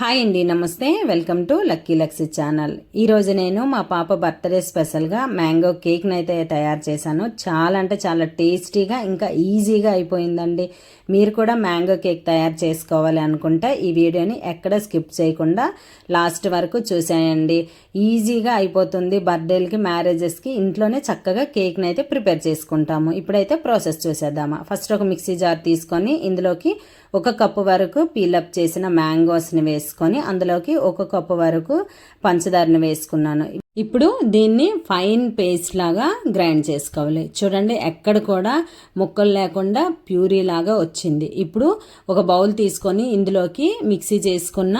Hi అండి నమస్తే. Welcome to lucky luxy channel. ఈరోజు నేను మా పాప బర్త్డే స్పెషల్గా మ్యాంగో కేక్ని అయితే తయారు చేశాను. చాలా అంటే చాలా టేస్టీగా ఇంకా ఈజీగా అయిపోయిందండి. మీరు కూడా మ్యాంగో కేక్ తయారు చేసుకోవాలి అనుకుంటే ఈ వీడియోని ఎక్కడ స్కిప్ చేయకుండా లాస్ట్ వరకు చూసేయండి. ఈజీగా అయిపోతుంది బర్త్డేలకి మ్యారేజెస్కి ఇంట్లోనే చక్కగా కేక్ని అయితే ప్రిపేర్ చేసుకుంటాము. ఇప్పుడైతే ప్రాసెస్ చూసేద్దామా. ఫస్ట్ ఒక మిక్సీ జార్ తీసుకొని ఇందులోకి ఒక కప్పు వరకు పీలప్ చేసిన మ్యాంగోస్ని వేసుకొని అందులోకి ఒక కప్పు వరకు పంచదారని వేసుకున్నాను. ఇప్పుడు దీన్ని ఫైన్ పేస్ట్ లాగా గ్రైండ్ చేసుకోవాలి. చూడండి ఎక్కడ కూడా ముక్కలు లేకుండా ప్యూరీ లాగా వచ్చింది. ఇప్పుడు ఒక బౌల్ తీసుకొని ఇందులోకి మిక్సీ చేసుకున్న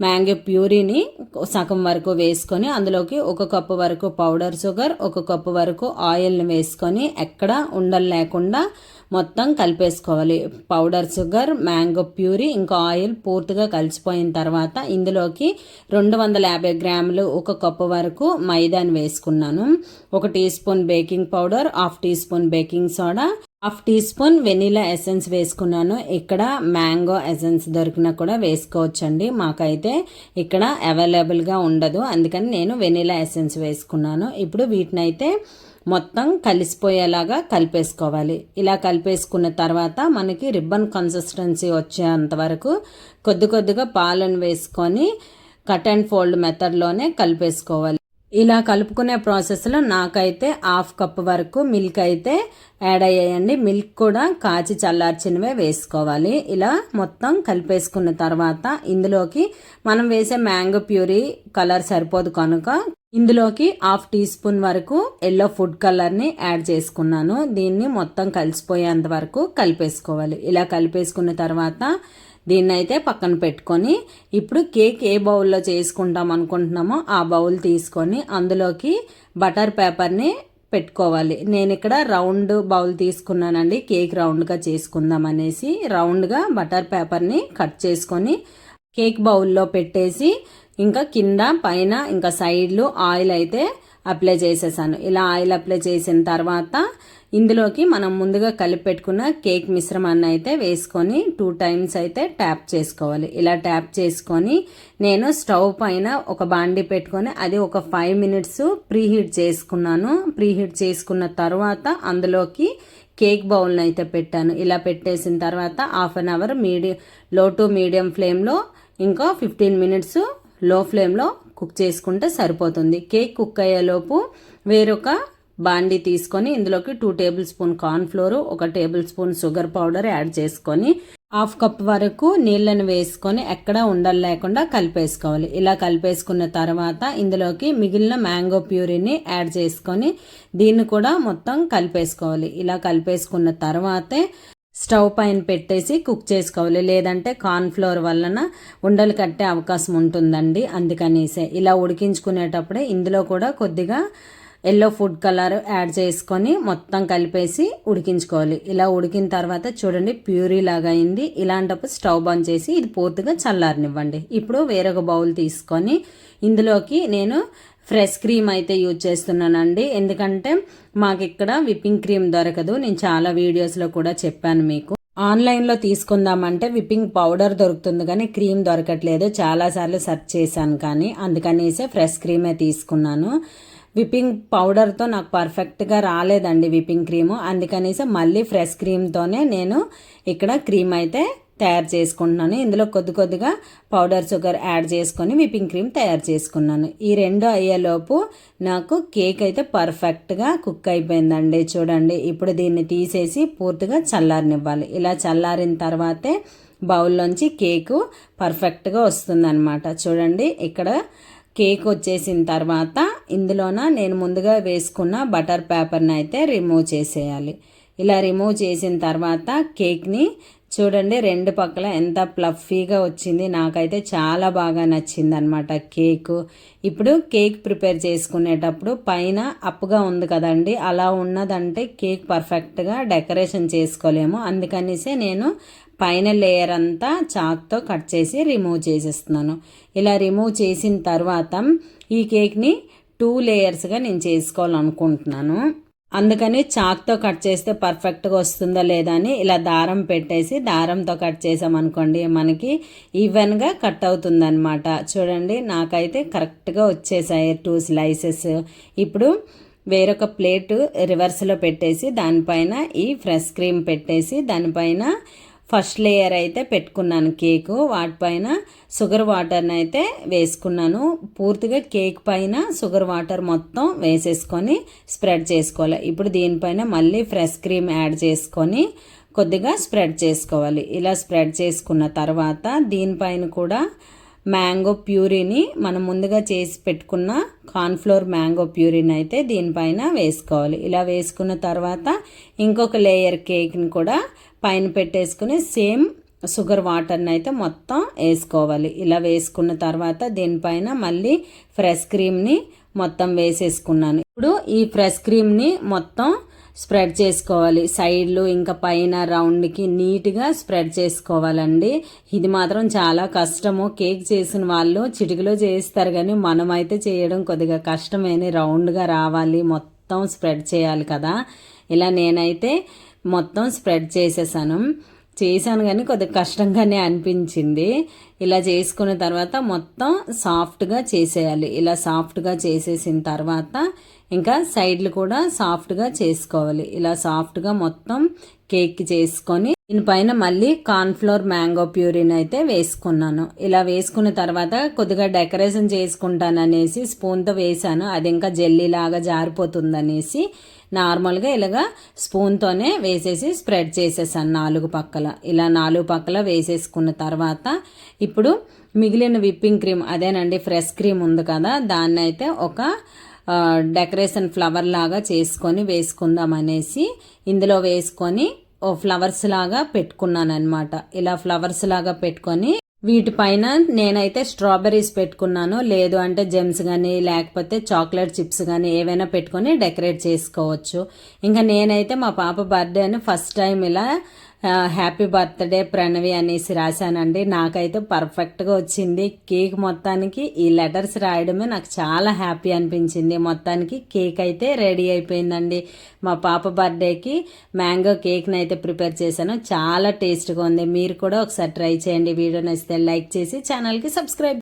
మ్యాంగో ప్యూరీని సగం వరకు వేసుకొని అందులోకి ఒక కప్పు వరకు పౌడర్ షుగర్ ఒక కప్పు వరకు ఆయిల్ని వేసుకొని ఎక్కడ ఉండలు లేకుండా మొత్తం కలిపేసుకోవాలి. పౌడర్ షుగర్ మ్యాంగో ప్యూరీ ఇంకా ఆయిల్ పూర్తిగా కలిసిపోయిన తర్వాత ఇందులోకి రెండు వందల యాభై గ్రాములు ఒక కప్పు వరకు మైదాని వేసుకున్నాను. ఒక teaspoon baking powder half teaspoon baking soda half teaspoon vanilla essence వేసుకున్నాను. ఇక్కడ మ్యాంగో ఎసెన్స్ దొరికినా కూడా వేసుకోవచ్చండి. మాకైతే ఇక్కడ అవైలబుల్గా ఉండదు. అందుకని నేను వెనీలా ఎసెన్స్ వేసుకున్నాను. ఇప్పుడు వీటినైతే మొత్తం కలిసిపోయేలాగా కలిపేసుకోవాలి. ఇలా కలిపేసుకున్న తర్వాత మనకి రిబ్బన్ కన్సిస్టెన్సీ వచ్చేంత వరకు కొద్ది కొద్దిగా పాలను వేసుకొని కట్ అండ్ ఫోల్డ్ మెథడ్లోనే కలిపేసుకోవాలి. ఇలా కలుపుకునే ప్రాసెస్లో నాకైతే హాఫ్ కప్ వరకు మిల్క్ అయితే యాడ్ అయ్యాయండి. మిల్క్ కూడా కాచి చల్లార్చినవే వేసుకోవాలి. ఇలా మొత్తం కలిపేసుకున్న తర్వాత ఇందులోకి మనం వేసే మ్యాంగో ప్యూరీ కలర్ సరిపోదు కనుక ఇందులోకి హాఫ్ టీ స్పూన్ వరకు ఎల్లో ఫుడ్ కలర్ని యాడ్ చేసుకున్నాను. దీన్ని మొత్తం కలిసిపోయేంత వరకు కలిపేసుకోవాలి. ఇలా కలిపేసుకున్న తర్వాత దీన్ని అయితే పక్కన పెట్టుకొని ఇప్పుడు కేక్ ఏ బౌల్లో చేసుకుంటాం అనుకుంటున్నామో ఆ బౌల్ తీసుకొని అందులోకి బటర్ పేపర్ని పెట్టుకోవాలి. నేను ఇక్కడ రౌండ్ బౌల్ తీసుకున్నానండి. కేక్ రౌండ్గా చేసుకుందాం అనేసి రౌండ్గా బటర్ పేపర్ని కట్ చేసుకొని కేక్ బౌల్లో పెట్టేసి ఇంకా కింద పైన ఇంకా సైడ్లు ఆయిల్ అయితే అప్లై చేసేసాను. ఇలా ఆయిల్ అప్లై చేసిన తర్వాత ఇందులోకి మనం ముందుగా కలిపి పెట్టుకున్న కేక్ మిశ్రమాన్ని అయితే వేసుకొని టూ టైమ్స్ అయితే ట్యాప్ చేసుకోవాలి. ఇలా ట్యాప్ చేసుకొని నేను స్టవ్ పైన ఒక బాండి పెట్టుకొని అది ఒక ఫైవ్ మినిట్స్ ప్రీహీట్ చేసుకున్నాను. ప్రీహీట్ చేసుకున్న తర్వాత అందులోకి కేక్ బౌల్ని అయితే పెట్టాను. ఇలా పెట్టేసిన తర్వాత half an hour medium low to medium ఫ్లేమ్లో ఇంకా ఫిఫ్టీన్ మినిట్స్ లో ఫ్లేమ్లో కుక్ చేసుకుంటే సరిపోతుంది. కేక్ కుక్ అయ్యేలోపు వేరొక బాండి తీసుకొని ఇందులోకి two tablespoon corn flour ఒక tablespoon sugar powder add చేసుకొని హాఫ్ కప్ వరకు నీళ్ళని వేసుకొని ఎక్కడ ఉండలు లేకుండా కలిపేసుకోవాలి. ఇలా కలిపేసుకున్న తర్వాత ఇందులోకి మిగిలిన మ్యాంగో ప్యూరీని యాడ్ చేసుకొని దీన్ని కూడా మొత్తం కలిపేసుకోవాలి. ఇలా కలిపేసుకున్న తర్వాతే స్టవ్ పైన పెట్టేసి కుక్ చేసుకోవాలి. లేదంటే కార్న్ఫ్లోర్ వలన ఉండలు కట్టే అవకాశం ఉంటుందండి. అందుకనేసే ఇలా ఉడికించుకునేటప్పుడే ఇందులో కూడా కొద్దిగా ఎల్లో ఫుడ్ కలర్ యాడ్ చేసుకొని మొత్తం కలిపేసి ఉడికించుకోవాలి. ఇలా ఉడికిన తర్వాత చూడండి ప్యూరీ లాగా అయింది. ఇలాంటప్పుడు స్టవ్ బంద్ చేసి ఇది పూర్తిగా చల్లారనివ్వండి. ఇప్పుడు వేరొక బౌల్ తీసుకొని ఇందులోకి నేను ఫ్రెష్ క్రీమ్ అయితే యూజ్ చేస్తున్నానండి. ఎందుకంటే మాకు ఇక్కడ విప్పింగ్ క్రీమ్ దొరకదు. నేను చాలా వీడియోస్లో కూడా చెప్పాను మీకు. ఆన్లైన్లో తీసుకుందామంటే విప్పింగ్ పౌడర్ దొరుకుతుంది కానీ క్రీమ్ దొరకట్లేదు. చాలాసార్లు సెర్చ్ చేశాను కానీ అందుకనేసే ఫ్రెష్ క్రీమే తీసుకున్నాను. విప్పింగ్ పౌడర్తో నాకు పర్ఫెక్ట్గా రాలేదండి విప్పింగ్ క్రీము. అందుకనేసి మళ్ళీ ఫ్రెష్ క్రీమ్తోనే నేను ఇక్కడ క్రీమ్ అయితే తయారు చేసుకుంటున్నాను. ఇందులో కొద్ది కొద్దిగా పౌడర్ షుగర్ యాడ్ చేసుకొని విప్పింగ్ క్రీమ్ తయారు చేసుకున్నాను. ఈ రెండు అయ్యేలోపు నాకు కేక్ అయితే పర్ఫెక్ట్గా కుక్ అయిపోయిందండి. చూడండి ఇప్పుడు దీన్ని తీసేసి పూర్తిగా చల్లారనివ్వాలి. ఇలా చల్లారిన తర్వాతే బౌల్లోంచి కేకు పర్ఫెక్ట్గా వస్తుందన్నమాట. చూడండి ఇక్కడ కేక్ వచ్చేసిన తర్వాత ఇందులోన నేను ముందుగా వేసుకున్న బటర్ పేపర్ని అయితే రిమూవ్ చేసేయాలి. ఇలా రిమూవ్ చేసిన తర్వాత కేక్ని చూడండి రెండు పక్కల ఎంత ప్లఫీగా వచ్చింది. నాకైతే చాలా బాగా నచ్చింది అనమాట కేక్. ఇప్పుడు కేక్ ప్రిపేర్ చేసుకునేటప్పుడు పైన అప్పుగా ఉంది కదండి అలా ఉన్నదంటే కేక్ పర్ఫెక్ట్గా డెకరేషన్ చేసుకోలేము. అందుకనిసే నేను పైన లేయర్ అంతా చాక్తో కట్ చేసి రిమూవ్ చేసేస్తున్నాను. ఇలా రిమూవ్ చేసిన తర్వాత ఈ కేక్ని టూ లేయర్స్గా నేను చేసుకోవాలనుకుంటున్నాను. అందుకని చాక్తో కట్ చేస్తే పర్ఫెక్ట్గా వస్తుందా లేదా అని ఇలా దారం పెట్టేసి దారంతో కట్ చేసామనుకోండి మనకి ఈవెన్గా కట్ అవుతుందన్నమాట. చూడండి నాకైతే కరెక్ట్గా వచ్చేసాయి టూ స్లైసెస్ ఇప్పుడు వేరొక ప్లేట్ రివర్స్లో పెట్టేసి దానిపైన ఈ ఫ్రెష్ క్రీమ్ పెట్టేసి దానిపైన ఫస్ట్ లేయర్ అయితే పెట్టుకున్నాను కేకు. వాటిపైన షుగర్ వాటర్ని అయితే వేసుకున్నాను. పూర్తిగా కేక్ పైన షుగర్ వాటర్ మొత్తం వేసేసుకొని స్ప్రెడ్ చేసుకోవాలి. ఇప్పుడు దీనిపైన మళ్ళీ ఫ్రెష్ క్రీమ్ యాడ్ చేసుకొని కొద్దిగా స్ప్రెడ్ చేసుకోవాలి. ఇలా స్ప్రెడ్ చేసుకున్న తర్వాత దీనిపైన కూడా మ్యాంగో ప్యూరీని మనం ముందుగా చేసి పెట్టుకున్న కార్న్ఫ్లోర్ మ్యాంగో ప్యూరీని అయితే దీనిపైన వేసుకోవాలి. ఇలా వేసుకున్న తర్వాత ఇంకొక లేయర్ కేక్ని కూడా పైన పెట్టేసుకుని సేమ్ షుగర్ వాటర్ని అయితే మొత్తం వేసుకోవాలి. ఇలా వేసుకున్న తర్వాత దీనిపైన మళ్ళీ ఫ్రెష్ క్రీమ్ని మొత్తం వేసేసుకున్నాను. ఇప్పుడు ఈ ఫ్రెష్ క్రీమ్ని మొత్తం స్ప్రెడ్ చేసుకోవాలి. సైడ్లు ఇంకా పైన రౌండ్కి నీట్గా స్ప్రెడ్ చేసుకోవాలండి. ఇది మాత్రం చాలా కష్టము. కేక్ చేసిన వాళ్ళు చిటికలో చేస్తారు కానీ మనమైతే చేయడం కొద్దిగా కష్టమేని. రౌండ్గా రావాలి. మొత్తం స్ప్రెడ్ చేయాలి కదా. ఇలా నేనైతే మొత్తం స్ప్రెడ్ చేసేసాను. చేశాను కానీ కొద్దిగా కష్టంగానే అనిపించింది. ఇలా చేసుకున్న తర్వాత మొత్తం సాఫ్ట్గా చేసేయాలి. ఇలా సాఫ్ట్గా చేసేసిన తర్వాత ఇంకా సైడ్లు కూడా సాఫ్ట్గా చేసుకోవాలి. ఇలా సాఫ్ట్గా మొత్తం కేక్ చేసుకొని దీనిపైన మళ్ళీ కార్న్ఫ్లోర్ మ్యాంగో ప్యూరిన్ అయితే వేసుకున్నాను. ఇలా వేసుకున్న తర్వాత కొద్దిగా డెకరేషన్ చేసుకుంటాను అనేసి స్పూన్తో వేసాను అది ఇంకా జెల్లీలాగా జారిపోతుందనేసి నార్మల్గా ఇలాగా స్పూన్తోనే వేసేసి స్ప్రెడ్ చేసేసాను నాలుగు పక్కల. ఇలా నాలుగు పక్కల వేసేసుకున్న తర్వాత ఇప్పుడు మిగిలిన విప్పింగ్ క్రీమ్ అదేనండి ఫ్రెష్ క్రీమ్ ఉంది కదా దాన్ని అయితే ఒక డెకరేషన్ ఫ్లవర్ లాగా చేసుకొని వేసుకుందాం అనేసి ఇందులో వేసుకొని ఫ్లవర్స్ లాగా పెట్టుకున్నాను అనమాట ఇలా ఫ్లవర్స్ లాగా పెట్టుకొని వీటిపైన నేనైతే స్ట్రాబెర్రీస్ పెట్టుకున్నాను. లేదు అంటే జెమ్స్ కానీ లేకపోతే చాక్లెట్ చిప్స్ కానీ ఏవైనా పెట్టుకొని డెకరేట్ చేసుకోవచ్చు. ఇంకా నేనైతే మా పాప బర్త్డే అని ఫస్ట్ టైం ఇలా హ్యాపీ బర్త్డే ప్రణవి అనేసి రాశానండి. నాకైతే పర్ఫెక్ట్గా వచ్చింది. కేక్ మొత్తానికి ఈ లెటర్స్ రాయడమే నాకు చాలా హ్యాపీ అనిపించింది. మొత్తానికి కేక్ అయితే రెడీ అయిపోయిందండి. మా పాప బర్త్డేకి మ్యాంగో కేక్ని అయితే ప్రిపేర్ చేశాను. చాలా టేస్ట్గా ఉంది. మీరు కూడా ఒకసారి ట్రై చేయండి. వీడియో నచ్చితే లైక్ చేసి ఛానల్కి సబ్స్క్రైబ్